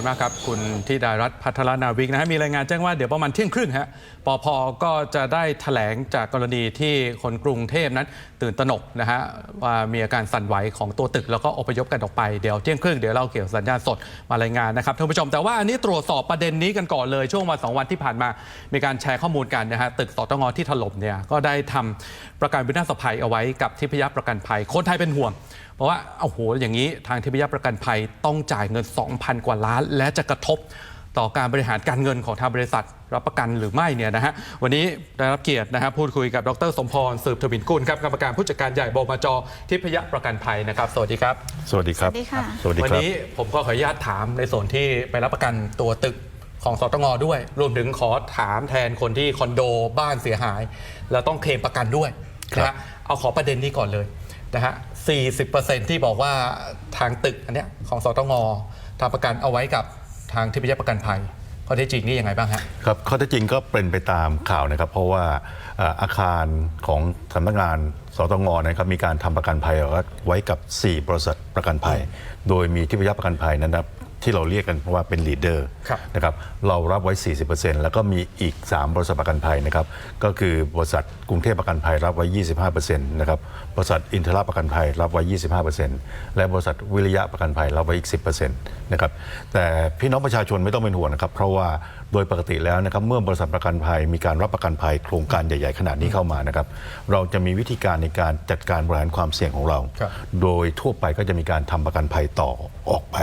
คุณมากครับ คุณธิดารัตน์พัทรนาวิกนะฮะมีรายงานแจ้งว่าเดี๋ยวประมาณเที่ยงครึ่งฮะปพก็จะได้แถลงจากกรณีที่คนกรุงเทพนั้น ตื่นตระหนกนะฮะว่ามีอาการสั่นไหวของตัวตึกแล้วก็อพยพกันออกไปเดี๋ยวเที่ยงครึ่งเดี๋ยวเราเกี่ยวสัญญาณสดมารายงานนะครับท่านผู้ชมแต่ว่าอันนี้ตรวจสอบประเด็นนี้กันก่อนเลยช่วงวันสองวันที่ผ่านมา มีการแชร์ข้อมูลกันนะฮะตึกสตงที่ถล่มเนี่ยก็ได้ทำประกันวินาศภัยเอาไว้กับทิพยประกันภัยคนไทยเป็นห่วง เพราะว่าโอ้โหอย่างนี้ทางทิพยประกันภัยต้องจ่ายเงิน 2,000 กว่าล้าน และจะกระทบต่อการบริหารการเงินของทางบริษัทรับประกันหรือไม่เนี่ยนะฮะวันนี้ได้รับเกียรตินะฮะพูดคุยกับดรสมพรสืบทวินกุลครับกรรมการผู้จัดการใหญ่บมจทิพยประกันภัยนะครับ สวัสดีครับ สวัสดีครับ สวัสดีค่ะสวัสดีวัครับนี้ผมก็ขออนุญาตถามในส่วนที่ไปรับประกันตัวตึกของสตงด้วย รวมถึงขอถามแทนคนที่คอนโดบ้านเสียหาย แล้วต้องเคลมประกันด้วยครับนะฮะเอาขอประเด็นนี้ก่อนเลย นะฮะ 40%ที่บอกว่าทางตึกอันเนี้ยของสตงทำประกันเอาไว้กับทางทิพยประกันภัยข้อเท็จจริงนี่ยังไงบ้างฮะครับข้อเท็จจริงก็เป็นไปตามข่าวนะครับ เพราะว่าอาคารของสำนักงานสตงนะครับมีการทำประกันภัยไว้กับ 4 บริษัทประกันภัย โดยมีทิพยประกันภัยนั้นนะครับ ที่เราเรียกกันว่าเป็นลีดเดอร์ครับนะครับเรารับไว้ 40%แล้วก็มีอีก 3 บริษัทประกันภัยนะครับก็คือบริษัทกรุงเทพประกันภัยรับไว้ 25%นะครับบริษัทอินทราประกันภัยรับไว้ 25%และบริษัทวิริยะประกันภัยรับไว้อีก 10%นะครับแต่พี่น้องประชาชนไม่ต้องเป็นห่วงนะครับเพราะว่าโดยปกติแล้วนะครับเมื่อบริษัทประกันภัยมีการรับประกันภัยโครงการใหญ่ๆ ขนาดนี้เข้ามานะครับเราจะมีวิธีการในการจัดการบริหารความเสี่ยงของเราครับโดยทั่วไปก็จะมีการทำประกันภัยต่อออกไป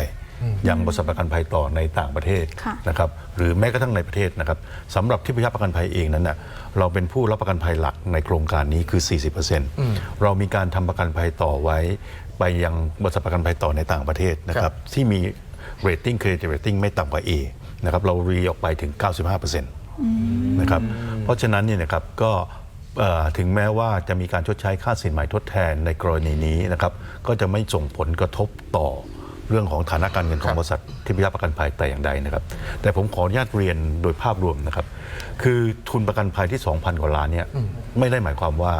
ยังบริษัทประกันภัยต่อในต่างประเทศค่ะนะครับหรือแม้กระทั่งในประเทศนะครับสำหรับที่พยาประกันภัยเองนั้นนะเราเป็นผู้รับประกันภัยหลักในโครงการนี้คือ 40%เรามีการทำประกันภัยต่อไว้ ไปยังบริษัทประกันภัยต่อในต่างประเทศนะคครัรับบที่มีเรตติ้งเครดิตเรตติ้งไม่ต่ำกว่า A นะครับเรารีออกไปถึง 95%นะครับเพราะฉะนั้นเนี่ยนะครับก็เอ่อถึงแม้ว่าจะมีการชดใช้ค่าสินใหม่ทดแทนในกรณีนี้นะครับก็จะไม่ส่งผลกระทบต่อ เรื่องของฐานะการเงินของบริษัททิพยประกันภัยแต่อย่างใดนะครับ แต่ผมขออนุญาตเรียนโดยภาพรวมนะครับ คือทุนประกันภัยที่ 2,000 กว่าล้านเนี่ยไม่ได้หมายความว่า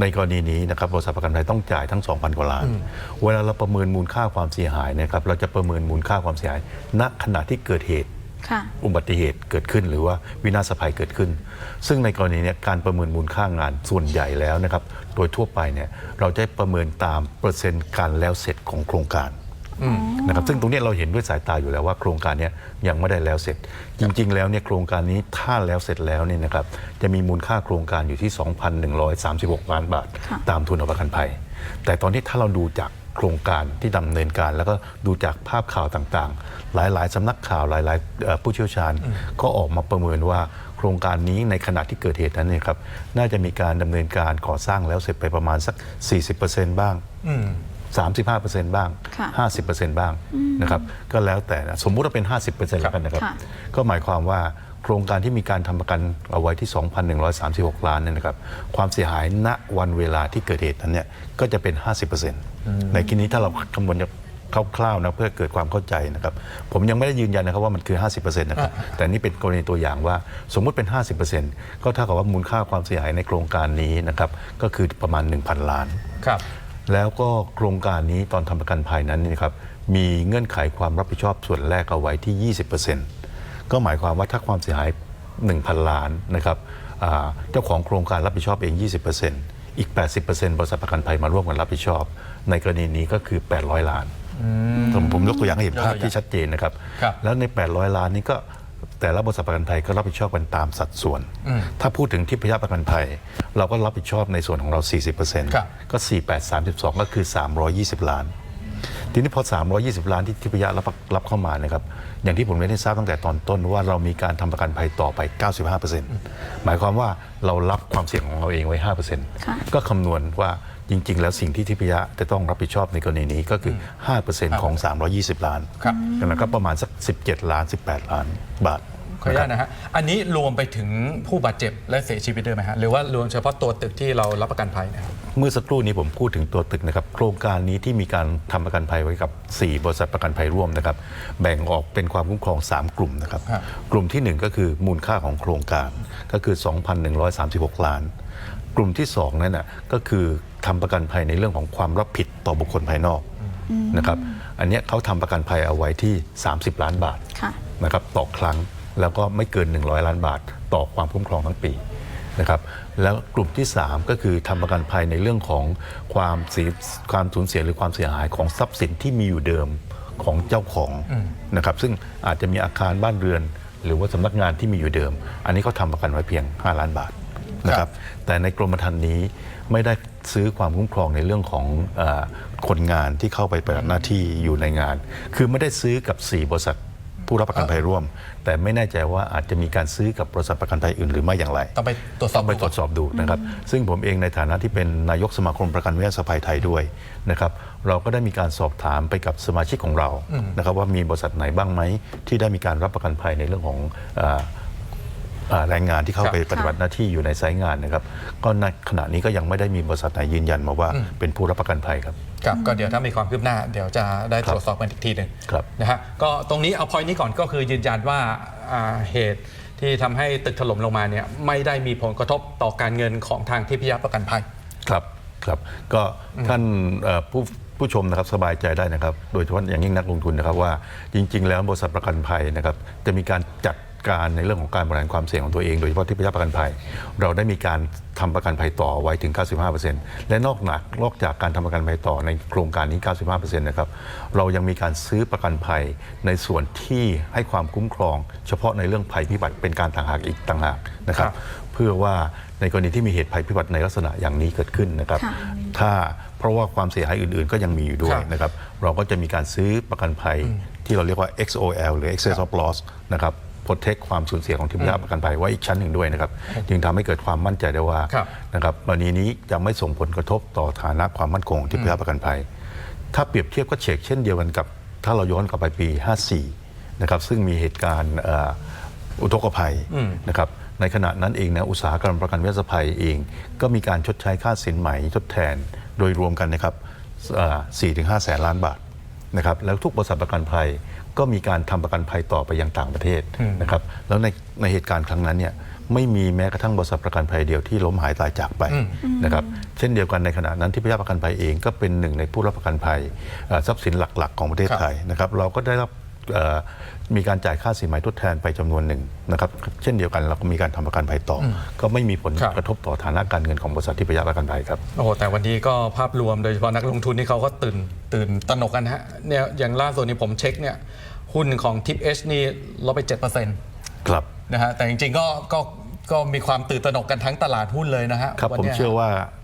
ในกรณีนี้นะครับบริษัทประกันภัยต้องจ่ายทั้ง 2,000 กว่าล้าน เวลาเราประเมินมูลค่าความเสียหายนะครับเราจะประเมินมูลค่าความเสียหาย ณขณะที่เกิดเหตุค่ะอุบัติเหตุเกิดขึ้นหรือว่าวินาศภัยเกิดขึ้น ซึ่งในกรณีเนี้การประเมินมูลค่างานส่วนใหญ่แล้วนะครับ โดยทั่วไปเนี่ยเราจะประเมินตามเปอร์เซ็นต์การแล้วเสร็จของโครงการ นะครับซึ่งตรงเนี้ยเราเห็นด้วยสายตาอยู่แล้วว่าโครงการเนี้ยยังไม่ได้แล้วเสร็จ จริง ๆ แล้วเนี่ยโครงการนี้ถ้าแล้วเสร็จแล้วเนี่ยนะครับจะมีมูลค่าโครงการอยู่ที่ 2,136 ล้านบาทค่ะตามทุนประกันภัย แต่ตอนนี้ถ้าเราดูจากโครงการที่ดำเนินการ แล้วก็ดูจากภาพข่าวต่างๆ หลายๆสำนักข่าวหลายๆเอ่อผู้เชี่ยวชาญก็ออกมาประเมินว่าโครงการนี้ในขณะที่เกิดเหตุนั้นเนี่ยครับน่าจะมีการดำเนินการก่อสร้างแล้วเสร็จไปประมาณสัก 40%บ้าง 35%บ้างค่ะ50%บ้างนะครับก็แล้วแต่นะสมมุติว่าเป็น 50%แล้วกันนะครับค่ะก็หมายความว่าโครงการที่มีการทำประกันเอาไว้ที่ 2,136 ล้านเนี่ยนะครับความเสียหายณวันเวลาที่เกิดเหตุนั้นเนี่ยก็จะเป็น 50%ในที่นี้ถ้าเราคำนวณคร่าวๆนะเพื่อเกิดความเข้าใจนะครับ ผมยังไม่ได้ยืนยันนะครับว่ามันคือ 50%นะครับแต่นี่เป็นกรณีตัวอย่างว่าสมมุติเป็น 50%ก็เท่ากับว่ามูลค่าความเสียหายในโครงการนี้นะครับก็คือประมาณ 1,000 ล้านครับ แล้วก็โครงการนี้ตอนทำประกันภัยนั้นเนยนะครับมีเงื่อนไขความรับผิดชอบส่วนแรกเอาไว้ที่ 20%ก็หมายความว่าถ้าความเสียหาย 1,000 ล้านนะครับอ่าเจ้าของโครงการรับผิดชอบเอง 20%อีก 80%บริษัทประกันภัยมาร่วมกันรับผิดชอบ ในกรณีนี้ก็คือ 800 ล้านผมผมยกตัวอย่างให้เห็นภาพที่ชัดเจนนะครับครับแล้วใน 800 ล้านนี้ก็ แต่ละบริษัทประกันภัยก็รับผิดชอบกันตามสัดส่วน ถ้าพูดถึงทิพยประกันภัย เราก็รับผิดชอบในส่วนของเรา 40%ครับก็ 4832 ก็คือ 320 ล้าน ทีนี้พอ 320 ล้านที่ทิพยะรับรับเข้ามานะครับอย่างที่ผมเรียนให้ทราบตั้งแต่ตอนต้นว่าเรามีการทำประกันภัยต่อไป 95%หมายความว่าเรารับความเสี่ยงของเราเองไว้ค่ะ5%ก็คำนวณว่าจริง ๆ แล้วสิ่งที่ทิพยะจะต้องรับผิดชอบในกรณีนี้ก็คือ 5%ของ 320 ล้าน ครับดังนั้นก็ประมาณสัก 17 ล้าน 18 ล้านบาท ขออนุญาตนะฮะ อันนี้รวมไปถึงผู้บาดเจ็บและเสียชีวิตด้วยไหมฮะ หรือว่ารวมเฉพาะตัวตึกที่เรารับประกันภัยนะครับ เมื่อสักครู่นี้ผมพูดถึงตัวตึกนะครับโครงการนี้ที่มีการทำประกันภัยไว้กับ 4 บริษัทประกันภัยร่วมนะครับ แบ่งออกเป็นความคุ้มครอง 3 กลุ่มนะครับ ครับ กลุ่มทีหนึ่1 ก็คือมูลค่าของโครงการก็คือ 2,136 ล้าน กลุ่มที่ 2 นั้นนะก็คือทำประกันภัยในเรื่องของความรับผิดต่อบุคคลภายนอกนะครับ อันเนี้ยเขาทำประกันภัยเอาไว้ที่ 30 ล้านบาทค่ะ นะครับต่อครั้ง แล้วก็ไม่เกิน 100 ล้านบาท ต่อความคุ้มครองทั้งปีนะครับแล้วกลุ่มที่ 3 ก็คือทำประกันภัยในเรื่องของความเสียความสูญเสียหรือความเสียหายของทรัพย์สินที่มีอยู่เดิมของเจ้าของนะครับซึ่งอาจจะมีอาคารบ้านเรือน หรือว่าสำนักงานที่มีอยู่เดิม อันนี้เขาทำประกันไว้เพียง 5 ล้านบาทนะครับแต่ในกรมธรรม์นี้ไม่ได้ซื้อความคุ้มครองในเรื่องของเออคนงานที่เข้าไปปฏิบัติหน้าที่อยู่ในงาน คือไม่ได้ซื้อกับ 4 บริษัท ผู้รับประกันภัยร่วม แต่ไม่แน่ใจว่าอาจจะมีการซื้อกับบริษัทประกันภัยอื่นหรือไม่อย่างไร ต้องไปตรวจสอบต้องไปตรวจสอบดูนะครับ ซึ่งผมเองในฐานะที่เป็นนายกสมาคมประกันวินาศภัยไทยด้วยนะครับ เราก็ได้มีการสอบถามไปกับสมาชิกของเรานะครับว่ามีบริษัทไหนบ้างไหมที่ได้มีการรับประกันภัยในเรื่องของเอ่อเอ่อแรงงานที่เข้าไปครับปฏิบัติหน้าที่อยู่ในไซต์งานนะครับ ก็ในขณะนี้ก็ยังไม่ได้มีบริษัทไหนยืนยันมาว่าเป็นผู้รับประกันภัยครับ ครับก็เดี๋ยวถ้ามีความคืบหน้า เดี๋ยวจะได้ครับตรวจสอบกันอีกทีหนึ่งครับนะฮะก็ตรงนี้เอาพอยนี้ก่อนก็คือยืนยันว่าอ่าเหตุที่ทำให้ตึกถล่มลงมาเนี่ยไม่ได้มีผลกระทบต่อการเงินของทางที่พิยาประกันภัย ครับครับก็ท่านเอ่อผู้ผู้ชมนะครับสบายใจได้นะครับ โดยเฉพาะอย่างยิ่งนักลงทุนนะครับว่าจริง ๆ แล้วบริษัทประกันภัยนะครับจะมีการจัด การในเรื่องของการบริหารความเสี่ยงของตัวเองโดยเฉพาะที่พยาประกันภัย เราได้มีการทำประกันภัยต่อไว้ถึง 95%และนอกหนักนอกจากการทำประกันภัยต่อในโครงการนี้ 95%นะครับเรายังมีการซื้อประกันภัยในส่วนที่ให้ความคุ้มครอง เฉพาะในเรื่องภัยพิบัติเป็นการต่างหากอีกต่างหากนะครับครับเพื่อว่าในกรณีที่มีเหตุภัยพิบัติในลักษณะอย่างนี้เกิดขึ้นนะครับค่ะถ้าเพราะว่าความเสียหายอื่นๆ ก็ยังมีอยู่ด้วคยรับนะครับ เราก็จะมีการซื้อประกันภัยที่เราเรียกว่า XOL หรือ Excess of Loss นะครับ protect ความสูญเสียของที่พิพาประกันภัยไว้อีกชั้นหนึ่งด้วยนะครับจึงทำให้เกิดความมั่นใจได้ว่าครับนะครับกรณีนี้จะไม่ส่งผลกระทบต่อฐานะความมั่นคงของที่พิพาประกันภัย ถ้าเปรียบเทียบก็เช็คเช่นเดียวกันกับ ถ้าเราย้อนกลับไปปี 54 นะครับซึ่งมีเหตุการณ์เอ่ออุทกภัยนะครับในขณะนั้นเองนะอุตสาหกรรมประกันวินาศภัยเอง ก็มีการชดใช้ค่าสินไหมทดแทนโดยรวมกันนะครับสี่ถึงห้าแสนล้านบาท นะครับแล้วทุกบริษัทประกันภัยก็มีการทำประกันภัยต่อไปยังต่างประเทศนะครับแล้วในในเหตุการณ์ครั้งนั้นเนี่ยไม่มีแม้กระทั่งบริษัทประกันภัยเดียวที่ล้มหายตายจากไปนะครับเช่นเดียวกันในขณะนั้นที่พยาประกันภัยเองก็เป็นหนึ่งในผู้รับประกันภัยเอ่อทรัพย์สินหลักๆ ของประเทศครับไทยนะครับเราก็ได้รับเอ่อ มีการจ่ายค่าสินไหมทดแทนไปจำนวนหนึ่งนะครับเช่นเดียวกันเราก็มีการทำประกันภัยต่ออก็ไม่มีผลครับกระทบต่อฐานะการเงินของบริษัทที่พยาประกันภัยครับโอ้โหแต่วันนี้ก็ภาพรวมโดยเฉพาะนักลงทุนนี่เขาก็ตื่นตื่นตระหนกกันฮะเนี่ยอย่างล่าสุดนี้ผมเช็คเนี่ยหุ้นของทิปเอชนี่ลดไป 7%ครับนะฮะแต่จริงๆก็ก็ก็มีความตื่นตระหนกกันทั้งตลาดหุ้นเลยนะฮะครับวันผมนี้ยเชื่อว่าส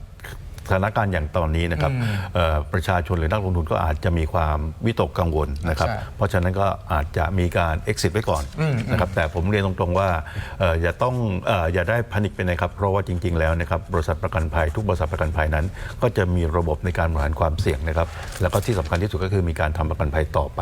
ถานการณ์อย่างตอนนี้นะครับเอ่อประชาชนหรือนักลงทุนก็อาจจะมีความวิตกกังวลนะครับใช่เพราะฉะนั้นก็อาจจะมีการ exit ไว้ก่อนนะครับแต่ผมเรียนตรงๆว่าเอ่ออย่าต้องเอ่ออย่าได้พนิคไปนะครับเพราะว่าจริง ๆ แล้วนะครับบริษัทประกันภัยทุกบริษัทประกันภัยนั้น ก็จะมีระบบในการบริหารความเสี่ยงนะครับแล้วก็ที่สำคัญที่สุดก็คือมีการทำประกันภัยต่อไป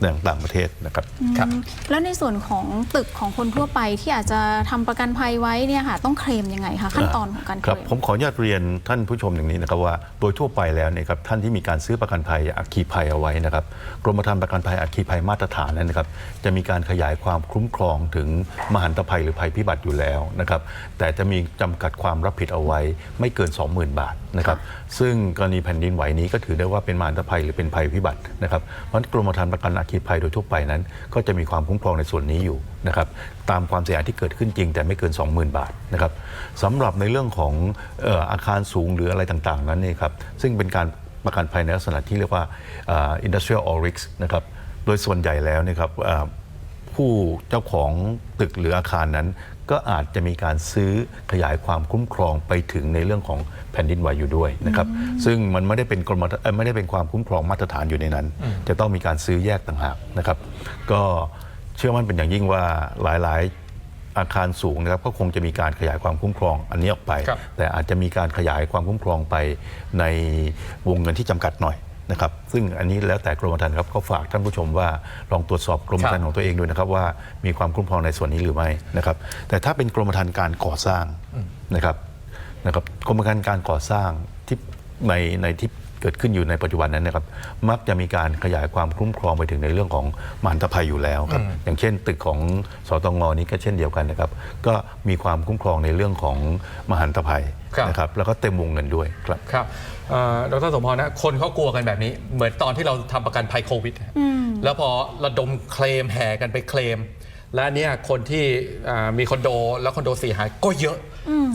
ในต่างประเทศนะครับครับอืมแล้วในส่วนของตึกของคนทั่วไปที่อาจจะทำประกันภัยไว้เนี่ยค่ะต้องเคลมยังไงคะขั้นตอนของการเคคลรับมผมขออนุญาตเรียนท่านผู้ชมอย่างนี้นะครับว่าโดยทั่วไปแล้วเนี่ยครับท่านที่มีการซื้อประกันภัยอัคคีภัยเอาไว้นะครับกรมธรรม์ประกันภัยอัคคีภัยมาตรฐานนั้นนะครับจะมีการขยายความคุ้มครองถึงมหันตภัยหรือภัยพิบัติอยู่แล้วนะครับแต่จะมีจำกัดความรับผิดเอาไว้ไม่เกิน 20,000 บาทนะครับซึ่งกรณีแผ่นดินไหวนี้ก็ถือได้ว่าเป็นมหันตภัยหรือเป็นภัยพิบัตินะครับเพราะฉะนั้นกรมธรรม์ประกันอัคคีภัยโดยทั่วไปนั้น ก็จะมีความคุ้มครองในส่วนนี้อยู่นะครับตามความเสียหายที่เกิดขึ้นจริง แต่ไม่เกิน 20,000 บาทนะครับสำหรับในเรื่องของอออาคารสูงหรืออะไรต่างๆ นั้นนี่ครับซึ่งเป็นการประกันภัยในลักษณะที่เรียกว่าอ่อ industrial all risk นะครับโดยส่วนใหญ่แล้วนะครับ ผู้เจ้าของตึกหรืออาคารนั้น ก็อาจจะมีการซื้อขยายความคุ้มครองไปถึงในเรื่องของแผ่นดินไหวอยู่ด้วยนะครับซึ่งมันไม่ได้เป็นกรมเอ่อไม่ได้เป็นความคุ้มครองมาตรฐานอยู่ในนั้น จะต้องมีการซื้อแยกต่างหากนะครับ ก็เชื่อมั่นเป็นอย่างยิ่งว่าหลาย ๆ อาคารสูงนะครับก็คงจะมีการขยายความคุ้มครองอันนี้ออกไป ครับ แต่อาจจะมีการขยายความคุ้มครองไปในวงเงินที่จำกัดหน่อย นะครับซึ่งอันนี้แล้วแต่กรมธรรม์ครับก็ฝากท่านผู้ชมว่าลองตรวจสอบกรมธรรม์ของตัวเองด้วยนะครับว่ามีความคุ้มครองในส่วนนี้หรือไม่นะครับแต่ถ้าเป็นกรมธรรม์การก่อสร้างนะครับนะครับกรมธรรม์การก่อสร้างที่ในในที่เกิดขึ้นอยู่ในปัจจุบันนั้นนะครับมักจะมีการขยายความคุ้มครองไปถึงในเรื่องของมหันตภัยอยู่แล้วครับอย่างเช่น ตึกของสตงนี้ก็เช่นเดียวกันนะครับก็มีความคุ้มครองในเรื่องของมหันตภัย ครับนะครับแล้วก็เต็มวงเงินด้วยครับครับเอ่อดรสมพรนะคนเขากลัวกันแบบนี้ เหมือนตอนที่เราทำประกันภัยโควิด แล้วพอระดมเคลมแห่กันไปเคลม และเนี่ยคนที่อ่ามีคอนโดแล้วคอนโดเสียหายก็เยอะ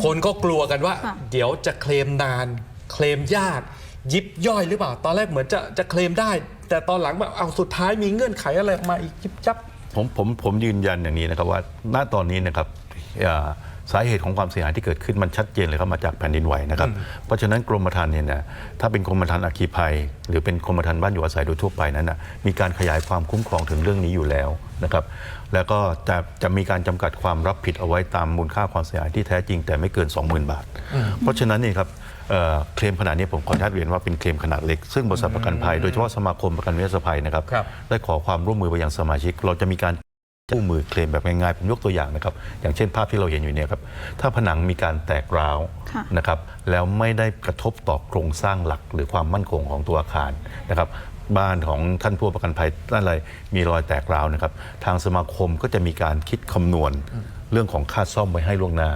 คนก็กลัวกันว่าค่ะเดี๋ยวจะเคลมนาน เคลมยากยิบย่อยหรือเปล่า ตอนแรกเหมือนจะจะเคลมได้ แต่ตอนหลังแบบเอาสุดท้ายมีเงื่อนไขอะไรออกมาอีกยิบยับผมผมผมยืนยันอย่างนี้นะครับว่าณตอนนี้นะครับอ่า สาเหตุของความเสียหายที่เกิดขึ้นมันชัดเจนเลยครับมาจากแผ่นดินไหวนะครับเพราะฉะนั้นกรมธรรม์เนี่ยนะถ้าเป็นกรมธรรม์อัคคีภัย หรือเป็นกรมธรรม์บ้านอยู่อาศัยโดยทั่วไปนั้นนะมีการขยายความคุ้มครองถึงเรื่องนี้อยู่แล้วนะครับแล้วก็จะจะมีการจำกัดความรับผิดเอาไว้ตามมูลค่าความเสียหายที่แท้จริงแต่ไม่เกิน 20,000 บาท เพราะฉะนั้นนี่ครับเอ่อเคลมขนาดนี้ผมขออนุญาตเรียนว่าเป็นเคลมขนาดเล็ก ซึ่งบริษัทประกันภัยโดยเฉพาะสมาคมประกันวินาศภัยนะครับครับได้ขอความร่วมมือไปยังสมาชิก เราจะมีการ คู่มือเคลมแบบง่ายๆผมยกตัวอย่างนะครับ อย่างเช่นภาพที่เราเห็นอยู่เนี่ยครับถ้าผนังมีการแตกร้าวค่ะนะครับแล้วไม่ได้กระทบต่อโครงสร้างหลักหรือความมั่นคงของตัวอาคารนะครับบ้านของท่านผู้ประกันภัยท่านอะไรมีรอยแตกร้าวนะครับ ทางสมาคมก็จะมีการคิดคำนวณเรื่องของค่าซ่อมไว้ให้ล่วงหน้า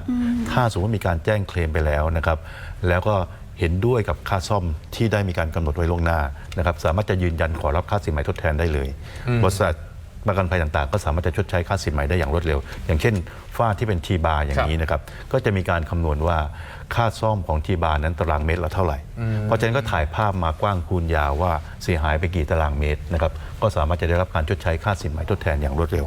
ถ้าสมมติมีการแจ้งเคลมไปแล้วนะครับ แล้วก็เห็นด้วยกับค่าซ่อมที่ได้มีการกำหนดไว้ล่วงหน้านะครับ สามารถจะยืนยันขอรับค่าสินไหมทดแทนได้เลยบริษัท ประกันภัยต่างๆ ก็สามารถจะชดใช้ค่าสินไหมได้อย่างรวดเร็ว อย่างเช่นฝ้าที่เป็นทีบาร์อย่างนี้นะครับก็จะมีการคำนวณว่าค่าซ่อมของทีบาร์นั้นตารางเมตรละเท่าไหร่ เพราะฉะนั้นก็ถ่ายภาพมากว้างคูณยาวว่าเสียหายไปกี่ตารางเมตรนะครับก็สามารถจะได้รับการชดใช้ค่าสินไหมทดแทนอย่างรวดเร็ว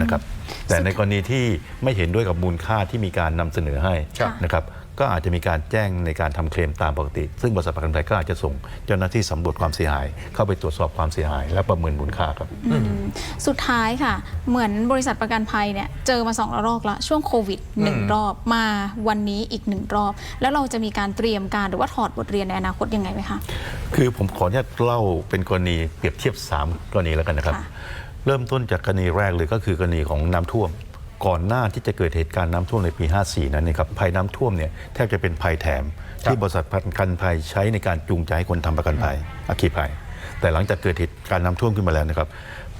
นะครับแต่ในกรณีที่ไม่เห็นด้วยกับมูลค่าที่มีการนำเสนอให้ครับนะครับ ก็อาจจะมีการแจ้งในการทำเคลมตามปกติ ซึ่งบริษัทประกันภัยก็อาจจะส่งเจ้าหน้าที่สำรวจความเสียหาย เข้าไปตรวจสอบความเสียหาย และประเมินมูลค่าครับอืมสุดท้ายค่ะ เหมือนบริษัทประกันภัยเนี่ยเจอมาสองระลอกละช่วงโควิดหนึ่งรอบมาวันนี้อีกหนึ่งรอบ แล้วเราจะมีการเตรียมการหรือว่าถอดบทเรียนในอนาคตยังไงไหมคะคือผมขออนุญาตเล่าเป็นกรณีเปรียบเทียบ 3 กรณีแล้วกันนะครับค่ะเริ่มต้นจากกรณีแรกเลยก็คือกรณีของน้ำท่วม ก่อนหน้าที่จะเกิดเหตุการณ์น้ำท่วมในปี 54 นั้นนะครับภัยน้ำท่วมเนี่ยแทบจะเป็นภัยแถม ที่บริษัทประกันภัยใช้ในการจูงใจให้คนทำประกันภัยอัคคีภัย แต่หลังจากเกิดเหตุการณ์น้ำท่วมขึ้นมาแล้วนะครับ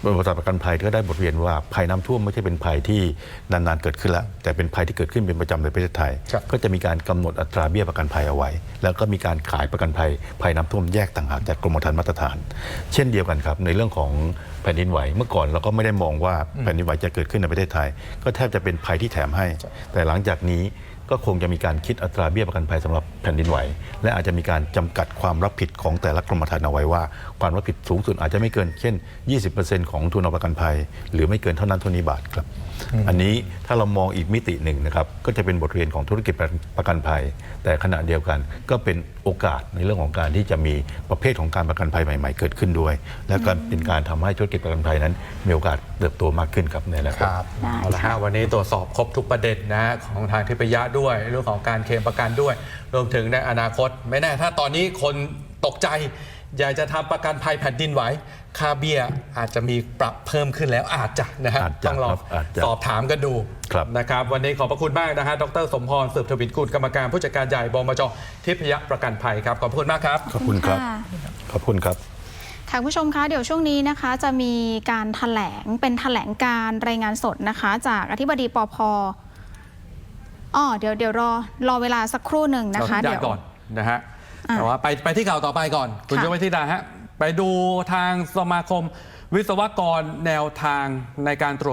บริษัทประกันภัยก็ได้บทเรียนว่าภัยน้ำท่วมไม่ใช่เป็นภัยที่นานๆเกิดขึ้นแล้วแต่เป็นภัยที่เกิดขึ้นเป็นประจำในประเทศไทยครับก็จะมีการกำหนดอัตราเบี้ยประกันภัยเอาไว้ แล้วก็มีการขายประกันภัยภัยน้ำท่วมแยกต่างหากจากกรมธรรม์มาตรฐาน เช่นเดียวกันครับในเรื่องของแผ่นดินไหวเมื่อก่อนเราก็ไม่ได้มองว่าแผ่นดินไหวจะเกิดขึ้นในประเทศไทย ก็แทบจะเป็นภัยที่แถมให้ แต่หลังจากนี้ก็คงจะมีการคิดอัตราเบี้ยประกันภัยสำหรับแผ่นดินไหว และอาจจะมีการจำกัดความรับผิดของแต่ละกรมธรรม์เอาไว้ว่า ความรับผิดสูงสุดอาจจะไม่เกินเช่น 20%ของทุนเอาประกันภัย หรือไม่เกินเท่านั้นเท่านี้บาทครับ อันนี้ถ้าเรามองอีกมิติหนึ่งนะครับก็จะเป็นบทเรียนของธุรกิจประกันภัย แต่ขณะเดียวกันก็เป็นโอกาสในเรื่องของการที่จะมีประเภทของการประกันภัยใหม่ ๆ เกิดขึ้นด้วย และก็เป็นการทำให้ธุรกิจประกันภัยนั้น มีโอกาสเติบโตมากขึ้นครับในอนาคตครับได้เอาละค่ะฮะวันนี้ตรวจสอบครบทุกประเด็นนะของทางทิพยะด้วยเรื่องของการเคลมประกันด้วย รวมถึงในอนาคต ไม่แน่ถ้าตอนนี้คนตกใจ อยากจะทำประกันภัยแผ่นดินไหวค่าเบี้ยอาจจะมีปรับเพิ่มขึ้นแล้วอาจจะนะฮะอาจจะต้องลองครับอาจจะสอบถามกันดูครับ นะครับ วันนี้ขอบพระคุณมากนะฮะดรสมพรสืบทวินกุลกรรมการผู้จัดการใหญ่บมจทิพยะประกันภัยครับ ขอบพระคุณมากครับ ขอบคุณครับะ ขอบคุณครับ ค่ะคุณผู้ชมคะเดี๋ยวช่วงนี้นะคะ จะมีการถแถลงเป็นถแถลงการรายงานสดนะคะ จากอธิบดีปพอ๋อเดี๋ยวเดี๋ยวรอรอเวลาสักครู่หนึ่งนะคะ เราเดี๋ยวก่อนนะฮะอะ แต่ว่าไปไปที่ข่าวต่อไปก่อน คุณค่ะยศวิธิดาฮะ ไปดูทางสมาคมวิศวกรแนวทางในการตรวจ